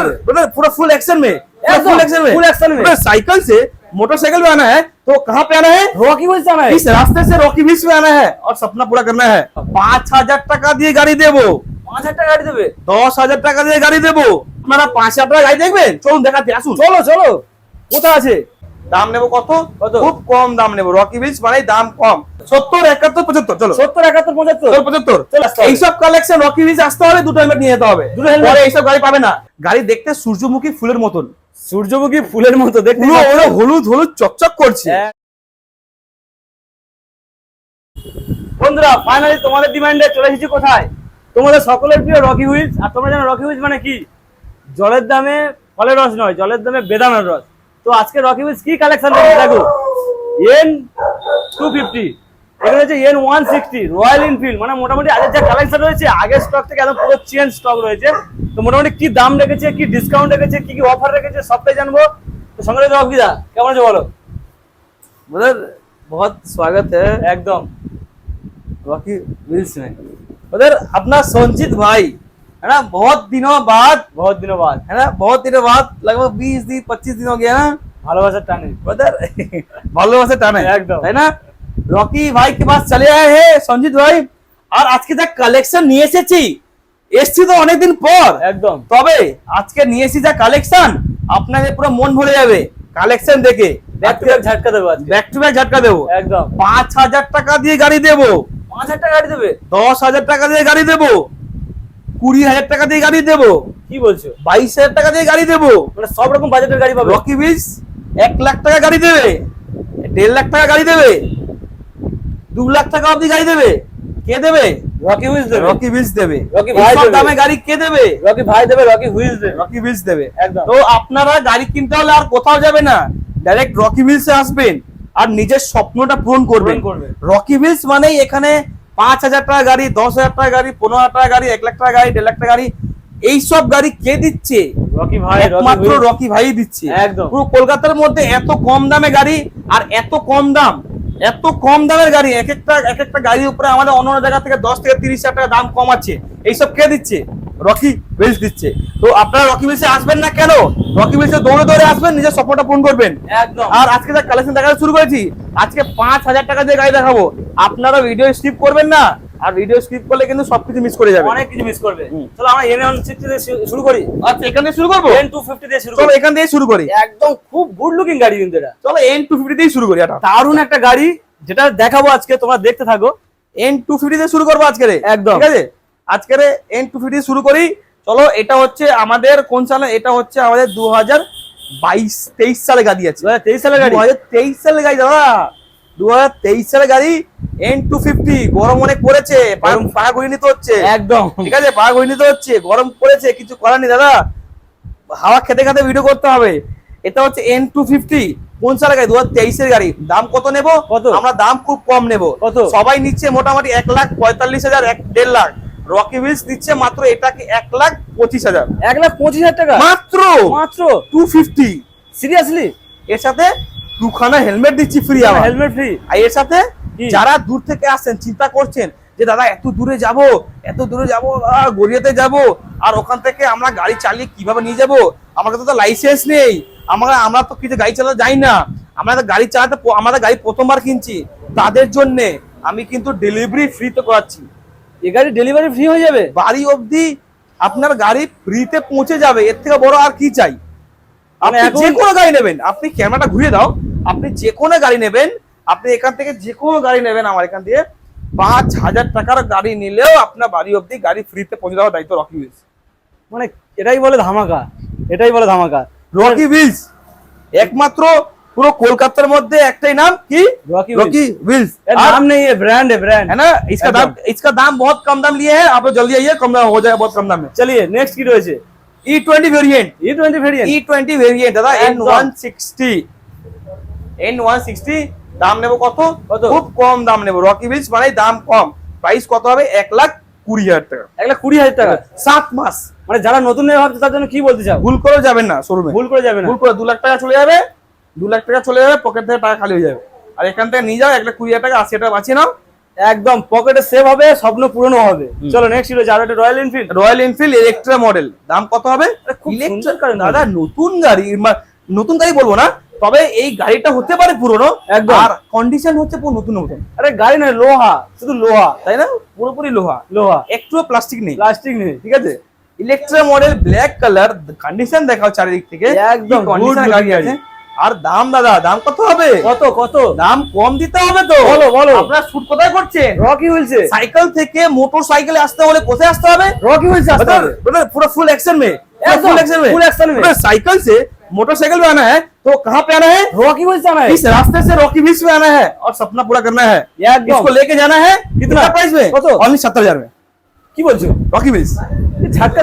Brother brother पूरा full action में पूरा एकदम, फुल एक्शन में full action में। ब्रदर, साइकिल से मोटरसाइकिल में आना है तो कहाँ पे आना है রকি বলছে আমার इस रास्ते से रॉकी बीच में आना है और सपना पूरा करना है पाँच हजार টাকা দিয়ে গাড়ি দেবো পাঁচ হাজার টাকা গাড়ি দেবে দশ হাজার টাকা দিয়ে গাড়ি দেবো আপনারা পাঁচ হাজার টাকা গাড়ি দেখবেন চলুন দেখাতে আসুন চলো চলো কোথায় আছে দাম নেব কত? খুব কম দাম নেব। রকি বিচ মানে দাম কম। সত্তর একাত্তর পঁচাত্তর চলো। সত্তর একাত্তর পঁচাত্তর। পঁচাত্তর। হবে। এইসব কালেকশন রকি বিচ আসতে হলে দুটো হেলমেট নিয়ে যেতে হবে। দুটো? পরে এইসব গাড়ি পাবে না। গাড়ি দেখতে সূর্যমুখী ফুলের মতন। সূর্যমুখী ফুলের মতো দেখতে ওরা হলুদ হলুদ চকচক করছে। হ্যাঁ। বন্ধুরা ফাইনালি তোমাদের ডিমান্ডে চলে এসেছি কোথায়? তোমাদের সকলের প্রিয় রকি হুইলস আর তোমরা জানো রকি হুইলস মানে কি? জলের দামে ফলের রস নয় জলের দামে বেদানার রস। তো আজকে রকি হুইলস কি কালেকশন রয়েছে দেখো এন টু ফিফটি এখানে হচ্ছে N one sixty Royal Enfield মানে মোটামুটি আগের যা কালেকশন রয়েছে আগের স্টক থেকে একদম পুরো চেঞ্জ স্টক রয়েছে তো মোটামুটি কি দাম রেখেছে কি ডিসকাউন্ট রেখেছে কি কি অফার রেখেছে সবটাই জানবো তো সঙ্গে রয়েছে অফিদা কেমন আছে বলো ब्रदर बहुत स्वागत है একদম रॉकी व्हील्स में ब्रदर अपना संचित भाई है ना बहुत दिनों बाद বহুত দিন বাদ है ना बहुत दिनों बाद लगभग बीस दिन पच्चीस दिन हो गया ना ভালোবাসার টানে ब्रदर ভালোবাসা টানে একদম। তাই না রকি ভাই কে পাস চলে আয়ে হে সঞ্জিত ভাই আর আজকে যা কালেকশন নিয়ে এসেছি এসছি তো অনেকদিন পর একদম তবে আজকে নিয়ে এসেছি যা কালেকশন আপনাদের পুরো মন ভরে যাবে কালেকশন দেখে ব্যাক টু ব্যাক ঝাটকা দেবো আজকে ব্যাক টু ব্যাক ঝটকা দেবো একদম পাঁচ হাজার টাকা দিয়ে গাড়ি দেবো পাঁচ হাজার টাকা গাড়ি দেবে দশ হাজার টাকা দিয়ে গাড়ি দেবো কুড়ি হাজার টাকা দিয়ে গাড়ি দেবো। কি বলছো? বাইশ হাজার টাকা দিয়ে গাড়ি দেবো। মানে সব রকম বাজেটের গাড়ি পাবে? রকি বিচ এক লাখ টাকা গাড়ি দেবে। দেড় লাখ টাকা গাড়ি দেবে। দু লাখ টাকা অবধি গাড়ি দেবে। কে দেবে? রকি হুইলস দেবে। রকি বিচ দেবে। রকি ভাই দেবে। দামে গাড়ি কে দেবে? রকি ভাই দেবে রকি হুইলস দেবে। রকি বিচ দেবে। একদম। তো আপনারা গাড়ি কিনতে হলে আর কোথাও যাবে না। ডাইরেক্ট রকি বিলসে আসবেন। আর নিজের স্বপ্নটা পূরণ করবেন। রকি বিলস মানেই এখানে পাঁচ হাজার টাকা গাড়ি দশ হাজার টাকা গাড়ি পনেরো হাজার টাকা গাড়ি এক লাখ টাকা গাড়ি দেড় লাখ টাকা গাড়ি এইসব গাড়ি কে দিচ্ছে? রকি ভাই একমাত্র রকি ভাই দিচ্ছে। একদম। পুরো কলকাতার মধ্যে এত কম দামে গাড়ি আর এত কম দাম এত কম দামের গাড়ি এক একটা এক একটা গাড়ির উপরে আমাদের অন্য অন্য জায়গা থেকে দশ থেকে তিরিশ হাজার টাকা দাম কম আছে। এইসব কে দিচ্ছে? রকি বিলস দিচ্ছে। তো আপনারা রকি বিলসে আসবেন না কেন? রকি বিলসে দৌড়ে দৌড়ে আসবেন নিজের স্বপ্নটা পূরণ করবেন। একদম। আর আজকে যা কালেকশন দেখাতে শুরু করেছি আজকে পাঁচ হাজার টাকা দিয়ে গাড়ি দেখাবো। আপনারা ভিডিও স্কিপ করবেন না আর ভিডিও স্কিপ করলে কিন্তু সবকিছু মিস করে যাবে অনেক কিছু মিস করবে। চলো আমরা এন ওয়ান সিক্সটি দিয়ে শুরু করি। আচ্ছা এখান থেকে শুরু করব? এন টু ফিফটি দিয়ে শুরু চলো এখান থেকে শুরু করি। একদম খুব গুড লুকিং গাড়ি কিন্তু এটা। চলো এন টু ফিফটি দিয়ে শুরু করি এটা দারুণ একটা গাড়ি যেটা দেখাবো আজকে তোমরা দেখতে থাকো। এন টু ফিফটি দিয়ে শুরু করব আজকে একদম। ঠিক আছে? আজকের এন টু ফিফটি শুরু করি। চলো এটা হচ্ছে আমাদের কোন সালে? এটা হচ্ছে আমাদের দু হাজার বাইশ তেইশ সালে গাড়ি আছে। তেইশ সালের গাড়ি? দু তেইশ সালে গাড়ি দাদা। দু হাজার তেইশ সালে গাড়ি এন টু ফিফটি গরম অনেক পড়েছে। গরম। পা ঘুরিয়ে নিতে হচ্ছে। একদম। ঠিক আছে পা ঘুরিয়ে নিতে হচ্ছে। গরম পড়েছে কিছু করার নেই দাদা। হাওয়া খেতে খেতে ভিডিও করতে হবে। এটা হচ্ছে এন টু ফিফটি কোন সালের গাড়ি? দু হাজার তেইশের গাড়ি। দাম কত নেব? কত? আমরা দাম খুব কম নেব। কত? সবাই নিচ্ছে মোটামুটি এক লাখ পঁয়তাল্লিশ হাজার এক দেড় লাখ। রকি বিলস দিচ্ছে মাত্র এটাকে এক লাখ পঁচিশ হাজার। এক লাখ পঁচিশ হাজার টাকা? মাত্র? মাত্র? টু ফিফটি সিরিয়াসলি এর সাথে দুখানা হেলমেট দিচ্ছি ফ্রি আমার। হেলমেট ফ্রি আর এর সাথে যারা দূর থেকে আসছেন চিন্তা করছেন যে দাদা এত দূরে যাব এত দূরে যাব গড়িয়াতে যাব আর ওখান থেকে আমরা গাড়ি চালিয়ে কীভাবে নিয়ে যাব? আমাদের তো লাইসেন্স নেই। আমরা আমরা তো কিছু গাড়ি চালাতে যাই না। আমরা তো গাড়ি চালাতে আমাদের গাড়ি প্রথমবার কিনছি। তাদের জন্য আমি কিন্তু ডেলিভারি ফ্রিতে করাচ্ছি। এ গাড়ি ডেলিভারি ফ্রি হয়ে যাবে? বাড়ি অবধি আপনার গাড়ি ফ্রিতে পৌঁছে যাবে। এর থেকে বড় আর কি চাই? আপনি যে কোনো গাড়ি নেবেন। আপনি ক্যামেরাটা ঘুরিয়ে দাও। আপনি যে কোনো গাড়ি নেবেন। আপনি এখান থেকে যে কোনো গাড়ি নেবেন আমার এখান দিয়ে। পাঁচ হাজার টাকার গাড়ি নিলেও আপনার বাড়ি অবধি গাড়ি ফ্রিতে পৌঁছে দেওয়ার দায়িত্ব রকি উইলস মানে এটাই বলে ধামাকা। এটাই বলে ধামাকা। রকি উইলস একমাত্র পুরো কলকাতার মধ্যে একটাই নাম কি রকি रॉकी व्हील्स এর নাম নেই ব্র্যান্ড है ब्रांड है ना इसका एकदम। दाम इसका दाम बहुत कम दाम लिए है आप लोग जल्दी आइए कम दाम हो जाएगा बहुत कम दाम में চলিয়ে নেক্সট কি রয়েছে E twenty variant E twenty variant E twenty variant দাদা এন একদম। One sixty N one sixty দাম নেবো কত কত? খুব কম দাম নেবো রকি বিলস মানে দাম কম প্রাইস কত হবে এক লাখ কুড়ি হাজার টাকা এক লাখ কুড়ি হাজার টাকা সাত মাস মানে যারা নতুন নেবে ভাবছে তার জন্য কি বলতে চাও ভুল করেও যাবেন না শোরুমে ভুল করে যাবে না ভুল করে দু লাখ টাকা চলে যাবে দু লাখ টাকা চলে যাবে পকেট থেকে টাকা খালি হয়ে যাবে। আর এখান থেকে নিয়ে যাও এক লাখ কুড়ি হাজার টাকা আশি টাকা বাঁচিয়ে নাও। একদম পকেটে সেভ হবে স্বপ্ন পূরণ হবে। চলো নেক্সট ছিল যার একটা Royal Enfield Royal Enfield Electra model দাম কত হবে? খুব সুন্দর। দাদা নতুন গাড়ি নতুন গাড়ি বলব না তবে এই গাড়িটা হতে পারে পুরনো একদম। আর কন্ডিশন হচ্ছে পুরো নতুন নতুন। আরে গাড়ি নয় লোহা শুধু লোহা তাই না? পুরোপুরি লোহা। লোহা। একটুও প্লাস্টিক নেই। প্লাস্টিক নেই ঠিক আছে? Electra model black colour condition দেখাও চারিদিক থেকে। একদম, কন্ডিশন গাড়ি। আছে? আর দাম দাদা দাম কত হবে কত কত দাম কম দিতে হবে তো বলো, বলো। আপনারা শুট কোথায় করছেন রকি হুইলসে সাইকেল থেকে মোটর সাইকেলে আসতে হলে কোথায় আসতে হবে रॉकी व्हील्स आता ब्रदर है ब्रदर पूरा फुल एक्शन में पूरा एकदम, फुल एक्शन में full action में। ब्रदर, साइकिल से मोटरसाइकिल में आना है तो कहाँ पे आना है रॉकी व्हील्स आना है इस रास्ते से रॉकी बीच में आना है और सपना पूरा करना है एकदम। इसको लेके जाना है कितना प्राइस में কত? ओनली सत्तर हजार में কি বলছো रॉकी बीच এ ঝাটকা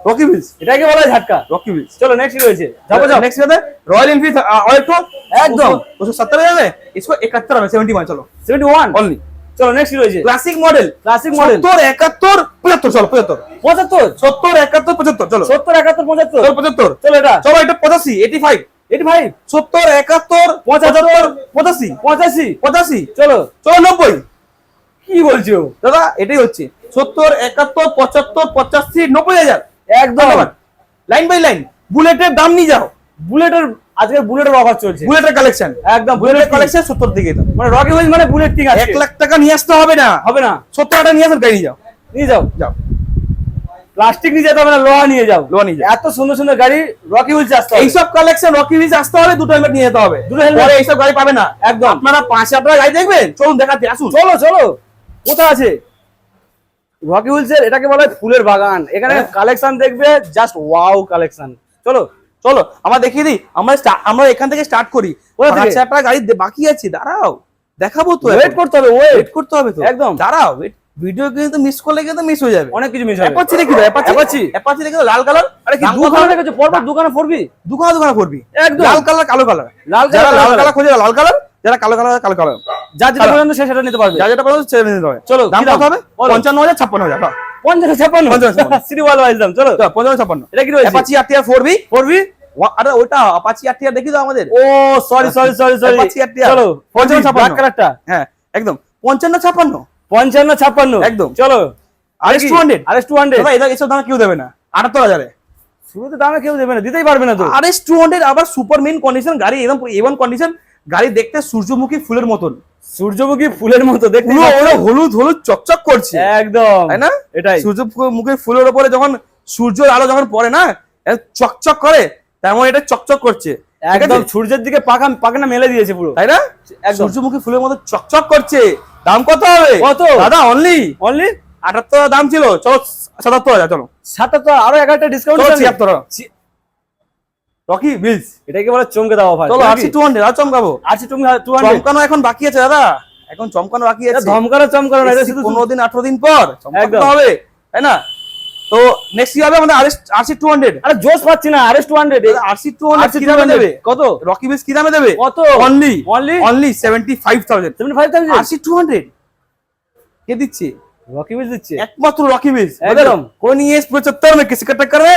তো रॉकी बीच এটাকে বলা হয় ঝাটকা रॉकी बीच চলো নেক্সট কি রয়েছে যাবো যাও नेक्स्ट कहते हैं रॉयल इनफील्ड और एक एकदम। उसको सत्तर हजार में इसको इकहत्तर में सेवेंटी में चलो 71 ओनली চলো নেক্সট কি রয়েছে क्लासिक मॉडल ক্লাসিক মডেল सत्तर इकहत्तर पचहत्तर चलो पचहत्तर 75 सत्तर इकहत्तर पचहत्तर चलो 70 71 75 चलो पचहत्तर চলো এটা চলো এটা পঁচাশি এইটি ফাইভ 85 সত্তর একাত্তর পঁচাত্তর পঁচাশি 85 পঁচাশি চলো চলো নব্বই কি বলছো দাদা এটাই হচ্ছে সত্তর একাত্তর পঁচাত্তর পঁচাশি নব্বই হাজার একদম। লাইন বাই লাইন বুলেটের দাম নিয়ে যাও। বুলেটের আজকে বুলেটের অফার চলছে। বুলেটের কালেকশন একদম বুলেটের কালেকশন সত্তর দিকে মানে রকি হুইলস মানে বুলেট ঠিক আছে। এক লাখ টাকা নিয়ে আসতে হবে না। হবে না। সত্তর টাকা নিয়ে আসেন গাড়ি নিয়ে যাও। নিয়ে যাও। যাও। প্লাস্টিক নিয়ে যেতে হবে না লোহা নিয়ে যাও। লোহা নিয়ে যাও। এত সুন্দর সুন্দর গাড়ি রকি হুইলস আসতে হবে। এইসব কালেকশন রকি ভিজ আসতে হবে দুটো হেলমেট নিয়ে যেতে হবে। দুটো। পরে এইসব গাড়ি পাবে না। একদম। আপনারা পাঁচ হাজার টাকা গাড়ি দেখবেন? চলুন দেখাতে আসুন। চলো চলো। কোথায় আছে? রকি হুইলসের এটাকে বলা হয় ফুলের বাগান। এখানে হ্যাঁ। কালেকশন দেখবে জাস্ট ওয়াও কালেকশন। চলো চলো আমরা দেখিয়ে দিই আমরা আমরা এখান থেকে স্টার্ট করি। পাঁচ হাজার টাকা গাড়ি বাকি আছে দাঁড়াও। দেখাবো তো ওয়েট করতে হবে ওয়েট করতে হবে তো। একদম। দাঁড়াও ভিডিও কিন্তু মিস করলে কিন্তু মিস হয়ে যাবে। অনেক কিছু মিস হবে। অ্যাপাচি দেখি তো অ্যাপাচি Apache? অ্যাপাচি দেখি তো লাল কালার আরে কি দোকানে রেখেছো পরপর দোকানে পড়বি দোকানে দোকানে করবি একদম। লাল কালার কালো কালার লাল কালার, লাল কালার খোঁজে লাল কালার যারা কালো কালার কালো কালার যার যেটা। পর্যন্ত সে সেটা নিতে পারবে। যা যেটা পছন্দ ছেড়ে নিতে হবে চলো, দাম কত হবে? বলো। পঞ্চান্ন হাজার ছাপ্পান্ন হাজার বাহ। পঞ্চাশ ছাপ্পান্ন। পঞ্চাশ, সিটি ওয়াল ওয়াইজ দাম চলো। চলো, পঞ্চান্ন ছাপ্পান্ন। এটা কি রয়েছে? Apache R TR four V আরে ওটা অ্যাপাচি আর দেখি তো আমাদের। ও sorry sorry sorry sorry Apache আর চলো পঞ্চান্ন ছাপ্পান্ন। কালারটা হ্যাঁ একদম। পঞ্চান্ন ছাপ্পান্ন। পঞ্চান্ন ছাপ্পান্ন। একদম। চলো। R two hundred R S two hundred এসব দামে কেউ দেবে না। আটাত্তর হাজারে। শুরুতে দামে কেউ দেবে না দিতেই পারবে না তো। আর এস টু হান্ড্রেড আবার সুপার মেন কন্ডিশন গাড়ি একদম কন্ডিশন গাড়ি দেখতে সূর্যমুখী ফুলের মতন। সূর্যমুখী ফুলের মতো দেখতে পুরো হলুদ হলুদ চকচক করছে। একদম তাই না? এটাই। সূর্যমুখী ফুলের উপরে যখন সূর্যের আলো যখন পড়ে না চকচক করে তেমন এটা চকচক করছে। একদম সূর্যের দিকে পাখা পাখানা মেলে দিয়েছে পুরো। তাই না? সূর্যমুখী ফুলের মতো চকচক করছে। দাম কত হবে? কত? দাদা অনলি অনলি আটাত্তর দাম ছিল। চলো সাতাত্তর হাজার চলো। সাতাত্তর আরও এগারোটা ডিসকাউন্ট ছিয়াত্তর। রকি বিলস এটাকে বলে চমকে দেওয়া অফার চলো আশি টু হান্ড্রেড আর চমকাবো আশি তুমি টু হান্ড্রেড চমকানো এখন বাকি আছে দাদা এখন চমকানো বাকি আছে ধমকানো চমকানো না এটা এসছি শুধু পনেরো দিন আঠারো দিন পর চমকাতে একদম। হবে তাই না তো নেক্সট কি হবে আমাদের আরসি টু হান্ড্রেড আরে জোশ পাচ্ছি না R S two hundred RC two hundred কি দামে দেবে কত রকি বিলস কি দামে দেবে কত only Only? Only seventy five thousand seventy five thousand RC two hundred কে দিচ্ছে রকি বিল দিচ্ছে একমাত্র রকি বিলস একদম। কোন ইএস পঁচাত্তর में किसी का टक्कर है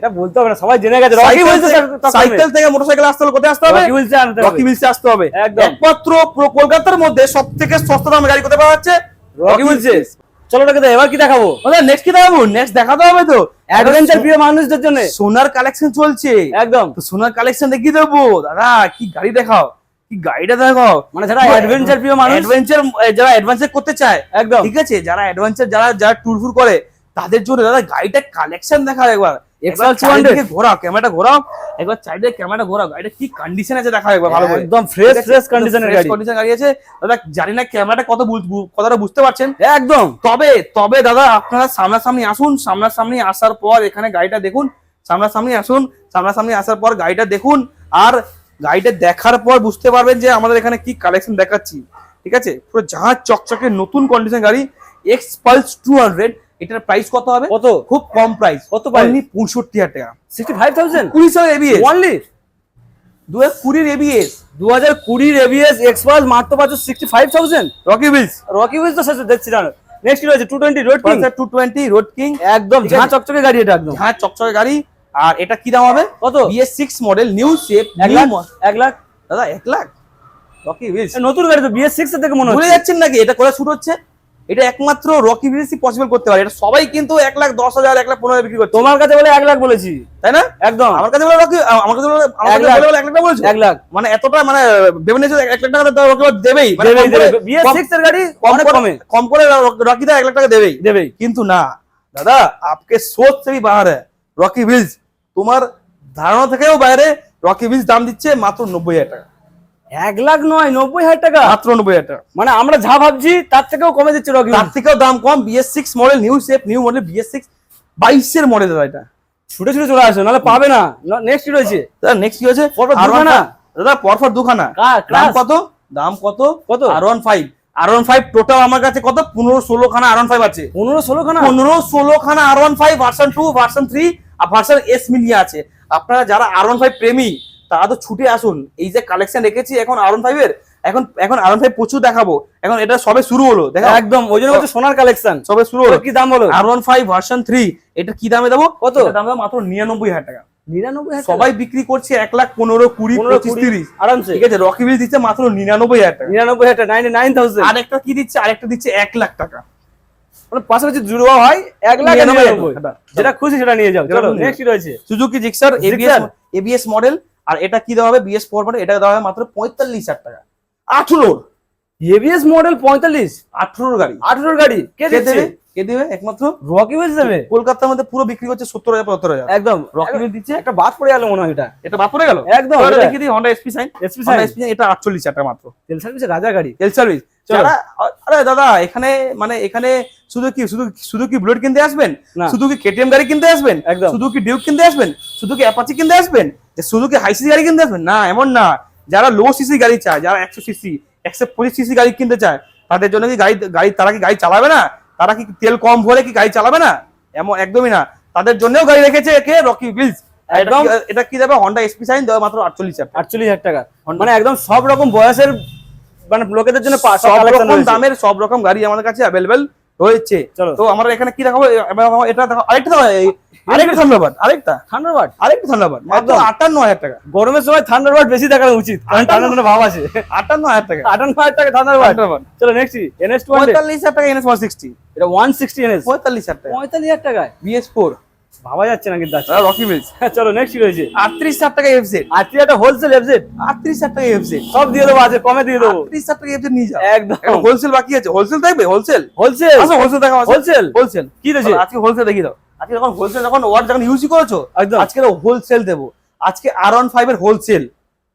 এটা বলতে হবে না সবাই জেনে গেছে। রকি বলছে সাইকেল থেকে মোটরসাইকেল আসতে হলে কোথায় আসতে হবে? রকি বলছে আনতে রকি হবে মিলসে আসতে হবে। একদম। একমাত্র পুরো কলকাতার মধ্যে সব থেকে সস্তা দামে গাড়ি কোথায় পাওয়া যাচ্ছে? রকি বলছে। চলো ওটাকে এবার কি দেখাবো? নেক্সট কি দেখাবো? নেক্সট দেখাতে হবে তো। অ্যাডভেঞ্চার প্রিয় মানুষদের জন্য। সোনার কালেকশন চলছে। একদম। তো সোনার কালেকশন দেখিয়ে দেবো। দাদা কি গাড়ি দেখাও? কি গাড়িটা দেখাও? মানে যারা অ্যাডভেঞ্চার প্রিয় মানুষ অ্যাডভেঞ্চার যারা অ্যাডভেঞ্চার করতে চায় একদম। ঠিক আছে? যারা অ্যাডভেঞ্চার যারা যারা ট্যুর ফুর করে তাদের জন্য দাদা গাড়িটা কালেকশন দেখা একবার। 200 ঘোরাও ক্যামেরাটা ঘোরাও একবার চারিদিকে ক্যামেরাটা ঘোরাও গাড়িটা কি কন্ডিশন আছে দেখা একবার ভালো করে। একদম ফ্রেশ ফ্রেশ কন্ডিশনের গাড়ি। কন্ডিশন গাড়ি আছে। দাদা জানি না ক্যামেরাটা কত বুঝতে পারছেন। একদম। তবে তবে দাদা আপনারা সামনাসামনি আসুন সামনাসামনি আসার পর এখানে গাড়িটা দেখুন সামনাসামনি আসুন সামনাসামনি আসার পর গাড়িটা দেখুন আর গাড়িটা দেখার পর বুঝতে পারবেন যে আমাদের এখানে কি কালেকশন দেখাচ্ছি। ঠিক আছে? পুরো জাহাজ চকচকে নতুন কন্ডিশন গাড়ি এক্স পালস টু হান্ড্রেড এটার প্রাইস কত হবে? কত? খুব কম প্রাইস কত? অনলি পঁয়ষট্টি হাজার টাকা। সিক্সটি ফাইভ থাউজেন্ড কুড়ি এবিএস অনলি দু হাজার কুড়ির এবিএস দু হাজার কুড়ির এবিএস এক্সপার্স মাত্র পাচ্ছ sixty five thousand Rocky Wheels Rocky Wheels তো শেষ দেখছি না নেক্সট রয়েছে? Two twenty Road King two twenty Road King একদম ঝাঁ চকচকে গাড়ি এটা একদম। জাহাজ চকচকে গাড়ি। আর এটা কি দাম হবে? কত? BS six model new shape এক লাখ দাদা এক লাখ? রকি হুইলস নতুন গাড়ি তো বিএস সিক্স থেকে মনে হচ্ছে। ভুলে যাচ্ছেন নাকি? এটা কোথায় শুট হচ্ছে? এটা একমাত্র রকি বিজনেস পসিবল করতে পারে। এটা সবাই কিন্তু এক লাখ দশ হাজার এক লাখ পনেরো বিক্রি করে তোমার কাছে বলে এক লাখ বলেছি। তাই না? একদম। আমার কাছে বলে রকি আমার কাছে বলে এক লাখ। টাকা বলেছি? এক লাখ। মানে এতটা মানে ভেবে এক লাখ টাকা রকি দেবেই। মানে এর গাড়ি অনেক কমে। কম করে রকি দা এক লাখ টাকা দেবেই। দেবেই। কিন্তু না দাদা আপকে সোচ বাহার বাহারে রকি ব্রিজ তোমার ধারণা থেকেও বাইরে রকি ব্রিজ দাম দিচ্ছে মাত্র নব্বই হাজার টাকা। এক লাখ নয় নব্বই হাজার টাকা। মাত্র নব্বই হাজার টাকা। মানে আমরা যা ভাবছি তার থেকেও কমে দিচ্ছে রকি তার থেকেও দাম কম। BS six model new shape new model BS six বাইশের মডেল দাদা এটা। ছুটে ছুটে চলে আসো নাহলে পাবে না। নেক্সট কি রয়েছে? দাদা নেক্সট কি হচ্ছে পরপর দুখানা? দাদা পরপর দুখানা। দাম কত? দাম কত? কত? R one five R one five total আমার কাছে কত? পনেরো ষোলো খানা আর ওয়ান ফাইভ আছে। পনেরো ষোলো খানা? পনেরো ষোলো খানা R one five version two version three আর ভার্সন এস মিলিয়ে আছে। আপনারা যারা আর ওয়ান ফাইভ প্রেমী তারা তো ছুটে আসুন। এই যে কালেকশন রেখেছি এখন আর ওয়ান ফাইভ এর এখন এখন আর ওয়ান ফাইভ প্রচুর দেখাবো। এখন এটা সবে শুরু হলো দেখা একদম ওই জন্য সোনার কালেকশন সবে শুরু হলো। কি দাম বলো? R one five version three এটা কি দামে দেবো? কত? দাম দেবো মাত্র নিরানব্বই হাজার টাকা। সবাই বিক্রি করছে এক লাখ পনেরো কুড়ি পঁচিশ তিরিশ। আরামসে। ঠিক আছে রকি বিল দিচ্ছে মাত্র নিরানব্বই হাজার টাকা। নিরানব্বই হাজার নাইনটি নাইন থাউজেন্ড আরেকটা কি দিচ্ছে? আরেকটা দিচ্ছে এক লাখ টাকা। মানে পাশাপাশি জুড়ো হয় এক লাখ। যেটা খুশি সেটা নিয়ে যাও। চলো। নেক্সট রয়েছে Suzuki Gixxer ABS ABS model আর এটা কি দেওয়া হবে? বিএস ফোর মডেল এটা দেওয়া হবে মাত্র পঁয়তাল্লিশ হাজার টাকা। আঠেরোর। এবিএস মডেল পঁয়তাল্লিশ। আঠেরোর গাড়ি। আঠারোর গাড়ি। কে দেবে? কে দেবে? একমাত্র? রকি হুইলস দেবে? কলকাতার মধ্যে পুরো বিক্রি হচ্ছে সত্তর হাজার পঁচাত্তর হাজার। একদম রকি হুইল দিচ্ছে। একটা বাদ পড়ে গেল মনে হয় এটা। এটা বাদ পড়ে গেল? একদম, দেখি। দিই Honda SP Shine SP Shine. SP এটা আটচল্লিশ হাজার টাকা মাত্র। তেল সার্ভিস রাজা গাড়ি। তেল সার্ভিস। যারা আরে দাদা এখানে মানে এখানে শুধু কি শুধু শুধু কি বুলেট কিনতে আসবেন? শুধু কি কেটিএম গাড়ি কিনতে আসবেন? শুধু কি ডিউক কিনতে আসবেন? শুধু কি অ্যাপাচি কিনতে আসবেন? শুধু কি হাই সিসি গাড়ি কিনতে আসবেন? না এমন না। যারা লো সিসি গাড়ি চায় যারা একশো সিসি একশো পঁচিশ সিসি গাড়ি কিনতে চায় তাদের জন্য কি গাড়ি গাড়ি তারা কি গাড়ি চালাবে না? তারা কি তেল কম ভরে কি গাড়ি চালাবে না? এমন একদমই না। তাদের জন্যও গাড়ি রেখেছে কে? রকি বিলস একদম। এটা কি দেবে? হন্ডা এসপি সাইন দেওয়া মাত্র আটচল্লিশ হাজার আটচল্লিশ হাজার টাকা। মানে একদম সব রকম বয়সের মানে লোকেদের জন্য সব রকম দামের সব রকম গাড়ি আমাদের কাছে অ্যাভেলেবেল রয়েছে। তো আমরা এখানে কি দেখাবো? এটা দেখো আরেকটা আরেকটা থান্ডারবার্ড আরেকটা। থান্ডারবার্ড আরেকটা থান্ডারবার্ড মাত্র আটান্ন হাজার টাকা। গরমের সময় থান্ডারবার্ড বেশি দেখানো উচিত কারণ আটান্ন- ভাব আছে। আটান্ন হাজার টাকা। আটান্ন হাজার টাকা থান্ডারবার্ড চলো নেক্সট এনএস পঁয়তাল্লিশ হাজার টাকা এনএস ওয়ান সিক্সটি এটা ওয়ান সিক্সটি এনএস পঁয়তাল্লিশ হাজার টাকা। পঁয়তাল্লিশ হাজার টাকায়। বিএস ফোর ভাবা যাচ্ছে না কিন্তু। রকি মিলস চলো নেক্সট রয়েছে আটত্রিশ হাজার টাকা এফজেড হোলসেল এফজেড আটত্রিশ হাজার টাকা এফজেড সব দিয়ে দেবো আছে কমে দিয়ে দেবো। আটত্রিশ হাজার টাকা এফজেড নিয়ে যাও। একদম। হোলসেল বাকি আছে। হোলসেল থাকবে? হোলসেল হোলসেল হোলসেল দেখা হোলসেল হোলসেল কি রয়েছে আজকে হোলসেল দেখিয়ে দাও। আজকে যখন হোলসেল যখন ওয়ার্ড যখন ইউজই করেছ একদম। আজকে হোলসেল দেবো। আজকে আর ওয়ান ফাইভ এর হোলসেল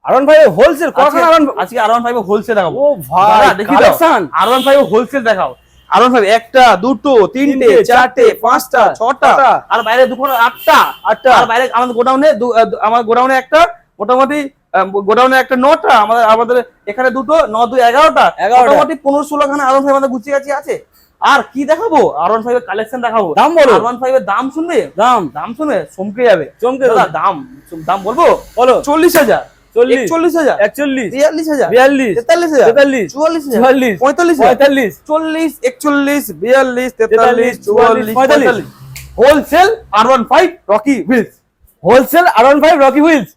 আরন ভাই হোলসেল আরন আজকে আর ওয়ান ফাইভ হোলসেল দেখাবো। ও ভাই দেখি দাও। ফাইভ হোলসেল দেখাও। আর ওয়ান ফাইভ একটা দুটো তিনটে চারটে পাঁচটা ছটা আর বাইরে দুটো আটটা আটটা। আর বাইরে আমাদের গোডাউনে আমার গোডাউনে একটা মোটামুটি গোডাউনে একটা নটা আমাদের আমাদের এখানে দুটো ন দুই এগারোটা। মোটামুটি পনেরো ষোলো খানে আর ওয়ান ফাইভ আমাদের গুছিয়ে গাছি আছে। আর কি দেখাবো? আর ওয়ান ফাইভ এর কালেকশন দেখাবো। দাম বলো। আর ওয়ান ফাইভ এর দাম শুনবে? দাম। দাম শুনবে? চমকে যাবে। চমকে দাদা দাম দাম বলব? বলো। চল্লিশ হাজার। হাজার। একচল্লিশ। বিয়াল্লিশ হাজার। বিয়াল্লিশ। তেতাল্লিশ হাজার। তেতাল্লিশ। চুয়াল্লিশ পঁয়তাল্লিশ চল্লিশ একচল্লিশ বিয়াল্লিশ তেতাল্লিশ চুয়াল্লিশ পঁয়তাল্লিশ। Wholesale R one five Rocky Wheels wholesale R one five Rocky Wheels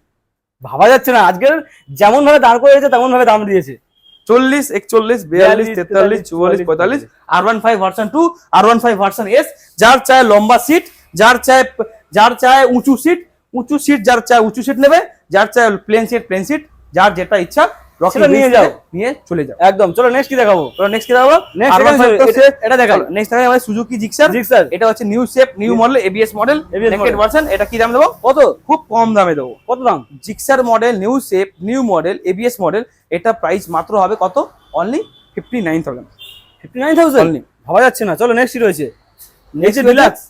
ভাবা যাচ্ছে না আজকের যেমন ভাবে দাঁড় করে দিয়েছে তেমন ভাবে দাম দিয়েছে। চল্লিশ একচল্লিশ বিয়াল্লিশ তেতাল্লিশ চুয়াল্লিশ পঁয়তাল্লিশ। R one five version two R one five version S যার চায় লম্বা সিট যার চায় যার চায় উঁচু সিট উঁচু সিট যার চায় উঁচু সিট নেবে যার চায় প্লেন সিট প্লেন সিট যার যেটা ইচ্ছা নিয়ে যাও। নিয়ে চলে যাও। একদম চলো নেক্সট কি দেখাবো? নেক্সট কি দেখাবো? Next এটা- এটা নেক্সট আমাদের সুজুকি জিক্সার জিক্সার এটা হচ্ছে new shape new model ABS model naked. Version এটা কি দাম দেবো? কত? খুব কম দামে দেবো। কত দাম? Gixxer model new shape new model ABS model এটা প্রাইস মাত্র হবে কত? Only fifty nine thousand fifty nine thousand. ভাবা যাচ্ছে না। চলো নেক্সট কি রয়েছে? Next deluxe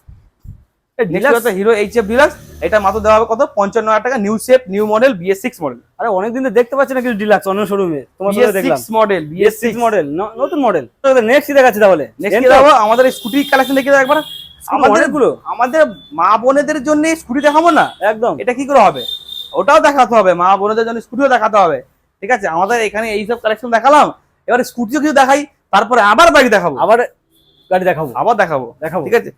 next Hero H deluxe এটা মাত্র দেওয়া হবে কত? পঞ্চান্ন হাজার টাকা new shape new model BS six model আরে অনেকদিন তো দেখতে পাচ্ছি না কিছু ডিলাক্স অন্য শোরুমে তোমার সাথে দেখলাম। Model BS BS six model নতুন মডেল নেক্সট দেখাচ্ছি তাহলে? নেক্সট আমাদের স্কুটি কালেকশন দেখে দাও একবার। আমাদের অনেকগুলো আমাদের মা বোনেদের জন্য স্কুটি দেখাবো না? একদম। এটা কি করে হবে? ওটাও দেখাতে হবে মা বোনেদের জন্য স্কুটিও দেখাতে হবে। ঠিক আছে? আমাদের এখানে এইসব কালেকশন দেখালাম। এবার স্কুটিও কিছু দেখাই তারপরে আবার বাইক দেখাবো। আবার গাড়ি দেখাবো। আবার দেখাবো? দেখাবো। ঠিক আছে?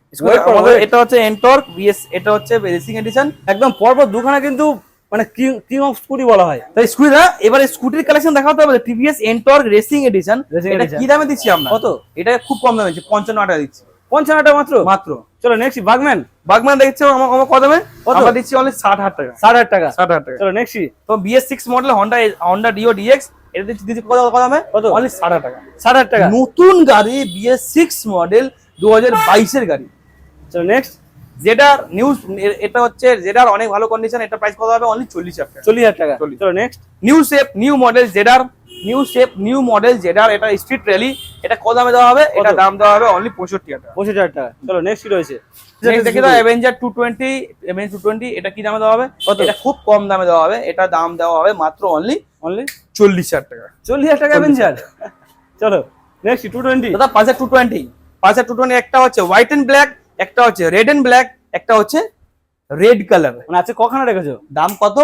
আমাদের এটা হচ্ছে এন্টর্ক বিএস এটা হচ্ছে রেসিং এডিশন একদম পরপর দুখানা কিন্তু মানে কিং অফ স্কুটি বলা হয়। তাই স্কুটি না এবারে স্কুটির কালেকশন দেখাতে হবে টিভিএস এন্টর্ক রেসিং এডিশন এটা কি দামে দিচ্ছি আমরা? কত? এটা খুব কম দামে দিচ্ছি পঞ্চান্ন টাকা দিচ্ছি। পঞ্চান্ন টাকা মাত্র? মাত্র। চলো নেক্সট বাগম্যান। বাগমান দেখছি আমার আমার কত দামে? আমরা দিচ্ছি অনলি ষাট হাজার টাকা। ষাট হাজার টাকা। ষাট হাজার টাকা। চলো নেক্সট তো BS six model Honda Honda Dio DX এটা দিচ্ছি দিচ্ছি কত কত দামে? কত? অনলি ষাট টাকা। ষাট টাকা। নতুন গাড়ি বিএস সিক্স মডেল দু হাজার বাইশের গাড়ি। চলো নেক্সট যেটার নিউজ এটা হচ্ছে যেটার অনেক ভালো কন্ডিশন এটা প্রাইস কত হবে? অনলি চল্লিশ হাজার টাকা। চল্লিশ হাজার টাকা। চলো next new shape new model জেডার new shape new model জেডার এটা স্ট্রিট র্যালি এটা কত দামে দেওয়া হবে? এটা দাম দেওয়া হবে অনলি পঁয়ষট্টি টাকা। পঁচিশ হাজার টাকা। চলো নেক্সট কি রয়েছে? দেখে দাও Avenger two twenty Avenger two twenty এটা কি দামে দেওয়া হবে? এটা খুব কম দামে দেওয়া হবে এটা দাম দেওয়া হবে মাত্র অনলি অনলি চল্লিশ হাজার টাকা। চল্লিশ হাজার টাকা অ্যাভেঞ্জার চলো নেক্সট টু টোয়েন্টি দাদা পাঁচের টু টোয়েন্টি পাঁচের টু টোয়েন্টি একটা হচ্ছে হোয়াইট এন্ড ব্ল্যাক একটা হচ্ছে রেড এন্ড ব্ল্যাক একটা হচ্ছে রেড কালার মানে আজকে কখানা রেখেছো? দাম কত?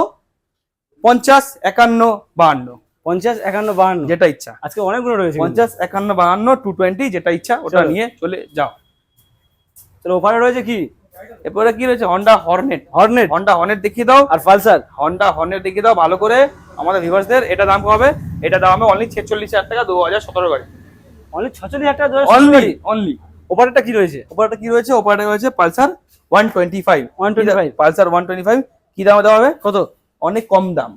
পঞ্চাশ একান্ন বাহান্ন। পঞ্চাশ একান্ন বাহান্ন। যেটা ইচ্ছা। আজকে অনেকগুলো রয়েছে পঞ্চাশ একান্ন বাহান্ন টু টোয়েন্টি যেটা ইচ্ছা ওটা নিয়ে চলে যাও। চলো ওপারে রয়েছে কি? এরপরে কি রয়েছে? Honda Hornet Hornet Honda Hornet দেখিয়ে দাও। আর পালসার? হন্ডা হর্নেট দেখিয়ে দাও ভালো করে। আমাদের ভিভার্সদের এটা দাম হবে? এটা দাম হবে অনলি ছেচল্লিশ হাজার টাকা দু হাজার সতেরো গাড়ি অনলি ছচল্লিশ হাজার টাকা অনলি অনলি ওপারেরটা কি রয়েছে? ওপরটা কি রয়েছে? ওপরটা রয়েছে Pulsar one twenty five 125 Pulsar one twenty five কি দামে দেওয়া হবে? কত? অনেক কম দাম।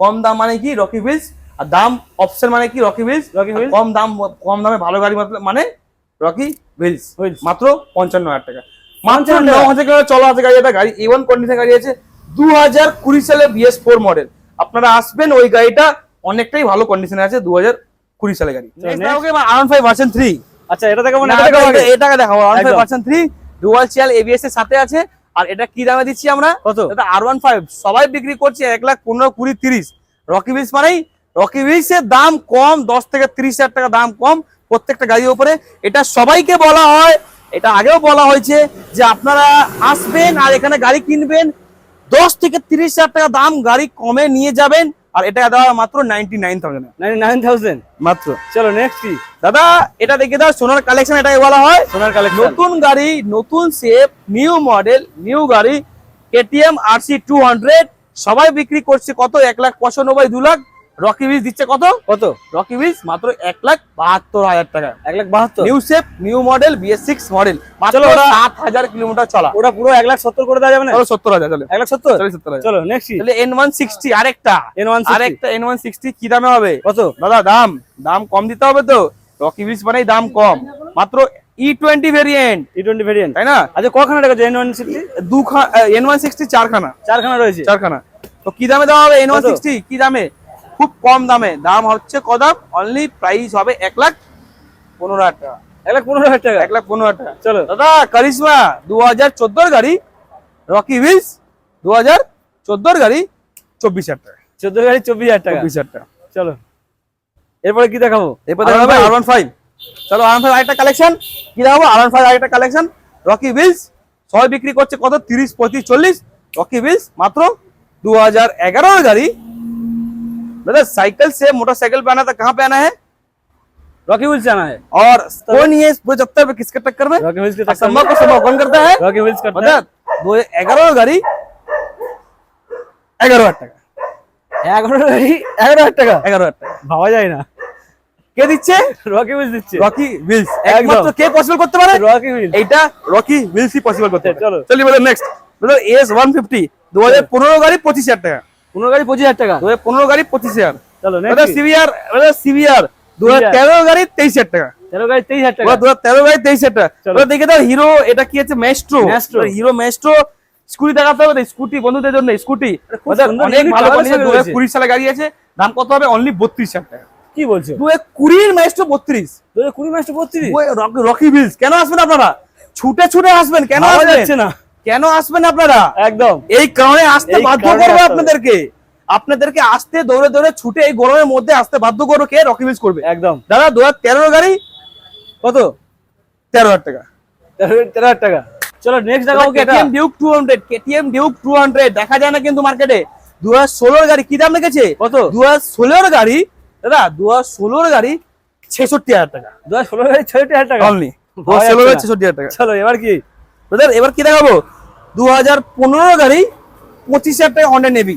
কম দাম মানে কি? রকি হুইলস আর দাম অপশন মানে কি? Rocky Wheels Rocky Wheels। কম দাম কম দামে ভালো গাড়ি মানে রকি হুইলস। মাত্র পঞ্চান্ন হাজার টাকা। মাত্র ন হাজার। টাকা চলা আছে গাড়ি একটা গাড়ি এ ওয়ান কন্ডিশন গাড়ি আছে। দু হাজার কুড়ি সালে বিএস ফোর মডেল আপনারা আসবেন ওই গাড়িটা অনেকটাই ভালো কন্ডিশনে আছে দু হাজার কুড়ি সালে গাড়ি। আরন ফাইভ ভার্সন থ্রি আচ্ছা এটা দেখাবো না না, এটা দেখাবো। এটা- R one five. Version three dual ABS এর সাথে আছে। আর এটা কি দামে দিচ্ছি আমরা? কত? এটা আর ওয়ান ফাইভ সবাই বিক্রি করছে এক লাখ পনেরো কুড়ি তিরিশ। রকি বিলস মানেই রকি বিলসের দাম কম দশ থেকে তিরিশ হাজার টাকা দাম কম। প্রত্যেকটা গাড়ির উপরে। এটা সবাইকে বলা হয় এটা আগেও বলা হয়েছে যে আপনারা আসবেন আর এখানে গাড়ি কিনবেন। দশ থেকে তিরিশ হাজার টাকা দাম গাড়ি কমে নিয়ে যাবেন আর এটা দেওয়া মাত্র ninety nine thousand nine thousand মাত্র। চলো নেক্সট কি? দাদা এটা দেখে দাও সোনার কালেকশন এটাকে বলা হয়। সোনার কালেকশন নতুন গাড়ি নতুন শেপ নিউ মডেল নিউ গাড়ি কেটিএম আরসি টু হান্ড্রেড সবাই বিক্রি করছে কত? এক লাখ পঁচানব্বই দু লাখ। রকি বিলস দিচ্ছে কত? কত? রকি বিলস মাত্র এক লাখ বাহাত্তর হাজার টাকা। এক লাখ বাহাত্তর? New shape new model BS six model মাত্র ওরা- সাত হাজার কিলোমিটার চলা। ওটা পুরো এক লাখ সত্তর করে দেওয়া যাবে না? সত্তর হাজার চলে। এক লাখ সত্তর? চলো সত্তর হাজার। চলো নেক্সট তাহলে এন ওয়ান সিক্সটি আরেকটা। এন ওয়ান আরেকটা এন ওয়ান সিক্সটি কি দামে হবে? কত? দাদা দাম। দাম কম দিতে হবে তো। রকি বিলস মানেই দাম কম। মাত্র E twenty variant T twenty variant তাই না? আচ্ছা কখানা রেখেছো এন ওয়ান সিক্সটি দুখানা এন ওয়ান সিক্সটি চারখানা। চারখানা রয়েছে। চারখানা। তো কি দামে দেওয়া হবে এন ওয়ান সিক্সটি কি দামে? খুব কম দামে। দাম হচ্ছে কদাম অনলি প্রাইস হবে এক লাখ পনেরো হাজার টাকা। এক লাখ পনেরো হাজার টাকা? এক লাখ পনেরো টাকা। চলো। দাদা দু হাজার চোদ্দোর গাড়ি রকি দু হাজার চোদ্দোর গাড়ি চব্বিশ হাজার টাকা। গাড়ি চব্বিশ হাজার টাকা? হাজার টাকা। চলো। এরপরে কি দেখাবো? ফাইভ চলো ফাইভ আরেকটা কালেকশন ফাইভ আরেকটা কালেকশন রকি বিক্রি করছে কত? তিরিশ পঁয়ত্রিশ চল্লিশ। রকি বিলস মাত্র দু হাজার এগারোর গাড়ি। दादा साइकिल से मोटरसाइकिल पे आना था कहाँ पे आना है রকি হুইলস জানা है और कौन ये इस पूरे चक्कर पे किसके टक्कर में রকি হুইলস के टक्कर संभव को संभव कौन करता है রকি হুইলস करता मतलब दो ग्यारह गाड़ी এগারো হাজার টাকা है এগারো গাড়ি এগারো হাজার টাকা এগারো হাজার টাকা ভাবা যায় না কে দিচ্ছে রকি হুইলস দিচ্ছে রকি হুইলস একদম। একমাত্র কে পসিবল করতে পারে রকি হুইলস এইটা রকি হুইলসই পসিবল করতে পারে চলো। চলি বলে নেক্সট বলো এস ওয়ান ফিফটি দু হাজার পনেরো গাড়ি পঁচিশ হাজার টাকা পনেরো গাড়ি পঁচিশ হাজার টাকা। দু হাজার পনেরো গাড়ি পঁচিশ হাজার। চলো সিভিআর সিভিআর দু হাজার তেরো গাড়ি তেইশ হাজার টাকা। তেরো গাড়ি তেইশ হাজার টাকা। তেরো গাড়ি তেইশ হাজার টাকা। দেখে দাও হিরো এটা কি আছে হিরো স্কুটি দেখাতে হবে স্কুটি বন্ধুদের জন্য স্কুটি। অনেক ভালো দু হাজার কুড়ি সালে গাড়ি আছে দাম কত হবে? অনলি বত্রিশ হাজার টাকা। কি বলছো? দু হাজার কুড়ির বত্রিশ। দু হাজার বত্রিশ? রকি বিলস কেন আসবেন আপনারা? ছুটে ছুটে আসবেন কেন আসবেন? না। কেন আসবেন আপনারা? একদম। এই কারণে আসতে বাধ্য করব আপনাদেরকে। আপনাদেরকে আসতে দৌড়ে দৌড়ে ছুটে এই গরমের মধ্যে আসতে বাধ্য করব কে? রকি বিলস করবে। একদম। দাদা দু হাজার তেরো গাড়ি? কত? তেরো হাজার টাকা। তেরো হাজার টাকা। চলো নেক্সট দেখাবো KTM Duke two hundred KTM Duke two hundred দেখা যায় না কিন্তু মার্কেটে দু হাজার ষোলোর গাড়ি কি দাম রেখেছে? কত? দু হাজার ষোলোর গাড়ি দাদা দু হাজার ষোলোর গাড়ি ছেষট্টি হাজার টাকা। দু হাজার ষোলো গাড়ি ছয়টি হাজার টাকা? অনলি গাড়ি ছেষট্টি হাজার টাকা। চলো এবার কি? এবার কি দেখাবো? দু হাজার পনেরো গাড়ি পঁচিশ হাজার টাকা হন্ডা নেবি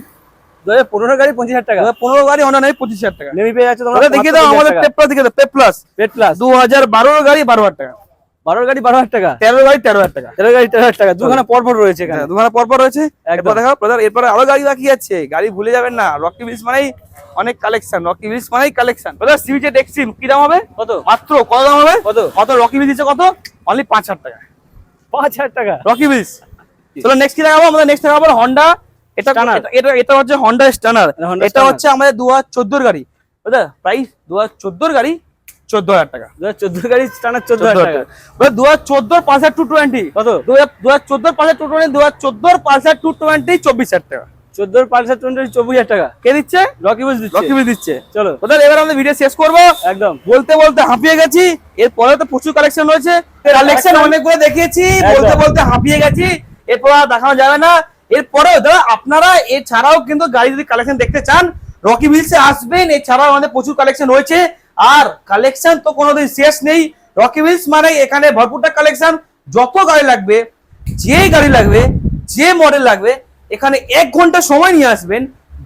দু হাজার পনেরো গাড়ি পঁচিশ হাজার টাকা। পনেরো গাড়ি হন্ডা পঁচিশ হাজার টাকা। নেমি পেয়ে যাচ্ছে তোমরা? দেখিয়ে দাও আমাদের পেপ্লাস দেখিয়ে দাও। পেপ্লাস পেট দু হাজার বারোর গাড়ি বারো হাজার টাকা। গাড়ি বারো হাজার টাকা? তেরো গাড়ি তেরো হাজার টাকা। তেরো গাড়ি তেরো হাজার টাকা। দুখানা রয়েছে এখানে। হ্যাঁ, দুখানা রয়েছে। একদম। এরপর দেখো এরপরে আরও গাড়ি বাকি আছে। গাড়ি ভুলে যাবেন না। রকি বিলস মানেই অনেক কালেকশন রকি বিলস মানেই কালেকশন সিভিজেড এক্সট্রিম কি দাম হবে? কত? মাত্র কত দাম হবে? কত? কত? রকি বিলস দিচ্ছে কত? অনলি পাঁচ হাজার টাকা। পাঁচ হাজার টাকা। রকি বিলস চলো নেক্সট কি দেখাবো? আমাদের নেক্সট দেখাবো হন্ডা এটা এটা- এটা হচ্ছে হন্ডা স্টানার এটা। হচ্ছে আমাদের দু হাজার চোদ্দোর গাড়ি। বুঝলে? প্রাইস দু হাজার চোদ্দোর গাড়ি চোদ্দ হাজার টাকা। দু হাজার চোদ্দ গাড়ি টানার চোদ্দ চোদ্দ হাজার হাজার টাকা। টাকা দু হাজার চোদ্দোর পালসার টু টোয়েন্টি কত? দু হাজার দু হাজার টু টোয়েন্টি দু হাজার চোদ্দোর পালসার টু টোয়েন্টি চব্বিশ হাজার টাকা। চোদ্দোর পালসার টোয়েন্টি চব্বিশ হাজার টাকা। কে দিচ্ছে? রকি বুঝ দিচ্ছে। রকি দিচ্ছে। চলো। এবার আমরা ভিডিও শেষ করব। একদম। বলতে বলতে হাঁপিয়ে গেছি। এরপরে তো প্রচুর কালেকশন রয়েছে। কালেকশন অনেকগুলো দেখিয়েছি। বলতে বলতে হাঁপিয়ে গেছি। এরপর আর দেখানো যাবে না। এরপরেও দাদা আপনারা এছাড়াও কিন্তু গাড়ি যদি কালেকশন দেখতে চান রকি বিলসে আসবেন এছাড়াও আমাদের প্রচুর কালেকশন রয়েছে। আর কালেকশন তো কোনোদিন শেষ নেই। রকি বিলস মানে এখানে ভরপুরটা কালেকশন যত গাড়ি লাগবে যে গাড়ি লাগবে যে মডেল লাগবে এখানে এক ঘণ্টা সময় নিয়ে আসবেন।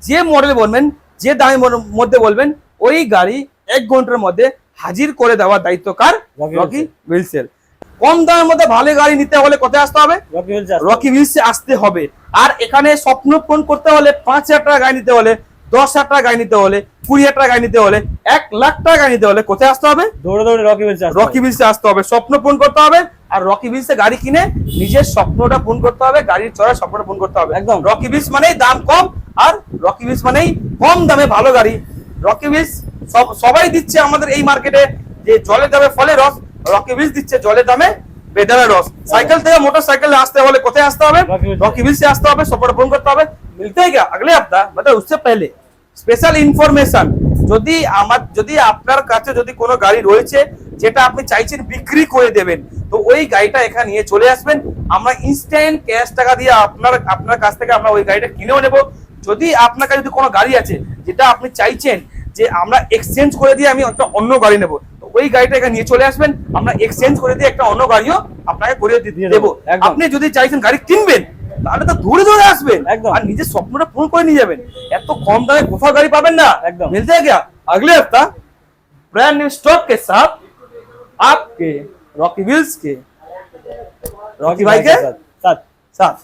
যে মডেল বলবেন যে দামের মধ্যে বলবেন ওই গাড়ি এক ঘণ্টার মধ্যে হাজির করে দেওয়ার দায়িত্ব কার রকি উইলসের কম দামের মধ্যে ভালো গাড়ি নিতে হলে কোথায় আসতে হবে? রকি উইলসে আসতে হবে। আর এখানে স্বপ্ন পূরণ করতে হলে পাঁচ হাজার টাকা গাড়ি নিতে হলে দশ হাজার টাকা গাড়ি নিতে হলে কুড়ি হাজার টাকা গাড়ি নিতে হলে এক লাখ টাকা গাড়ি নিতে হলে কোথায় আসতে হবে? দৌড়ে দৌড়ে রকি বুঝ রকি আসতে হবে। স্বপ্ন পূরণ করতে হবে আর রকি বিলসে গাড়ি কিনে নিজের স্বপ্নটা পূরণ করতে হবে গাড়ির চড়ার স্বপ্নটা পূরণ করতে হবে। একদম। রকি বিলস মানেই দাম কম আর রকি বিলস মানেই কম দামে ভালো গাড়ি। রকি সব সবাই দিচ্ছে আমাদের এই মার্কেটে যে জলে দামে ফলে রস। রকি বিলস দিচ্ছে জলের দামে বেদানা রস সাইকেল থেকে মোটর সাইকেলে আসতে হলে কোথায় আসতে হবে Rocky Wheels। रॉकी व्हील से আসতে হবে স্বপ্নটা পূরণ করতে হবে मिलते हैं क्या अगले हफ्ता मतलब उससे पहले স্পেশাল ইনফরমেশন যদি আমার যদি আপনার কাছে যদি কোনো গাড়ি রয়েছে যেটা আপনি চাইছেন বিক্রি করে দেবেন তো ওই গাড়িটা এখানে নিয়ে চলে আসবেন আমরা ইনস্ট্যান্ট ক্যাশ টাকা দিয়ে আপনার আপনার কাছ থেকে আমরা ওই গাড়িটা কিনেও নেব যদি আপনার কাছে যদি কোনো গাড়ি আছে যেটা আপনি চাইছেন যে আমরা এক্সচেঞ্জ করে দিয়ে আমি একটা অন্য গাড়ি নেব তো ওই গাড়িটা এখানে নিয়ে চলে আসবেন আমরা এক্সচেঞ্জ করে দিয়ে একটা অন্য গাড়িও আপনাকে করে দি- দিয়ে দেবো দেবো, একদম। আপনি যদি চাইছেন গাড়ি কিনবেন তাহলে তো দৌড়ে দৌড়ে আসবেন একদম। আর নিজের স্বপ্নটা পূরণ করে নিয়ে যাবেন এত কম দামে কোথাও গাড়ি পাবেন না একদম। मिलते हैं क्या अगले हफ्ता ब्रांड न्यू स्टॉक के साथ आपके रॉकी व्हील्स के রকি ভাই ভাইকে কে? সাথ साथ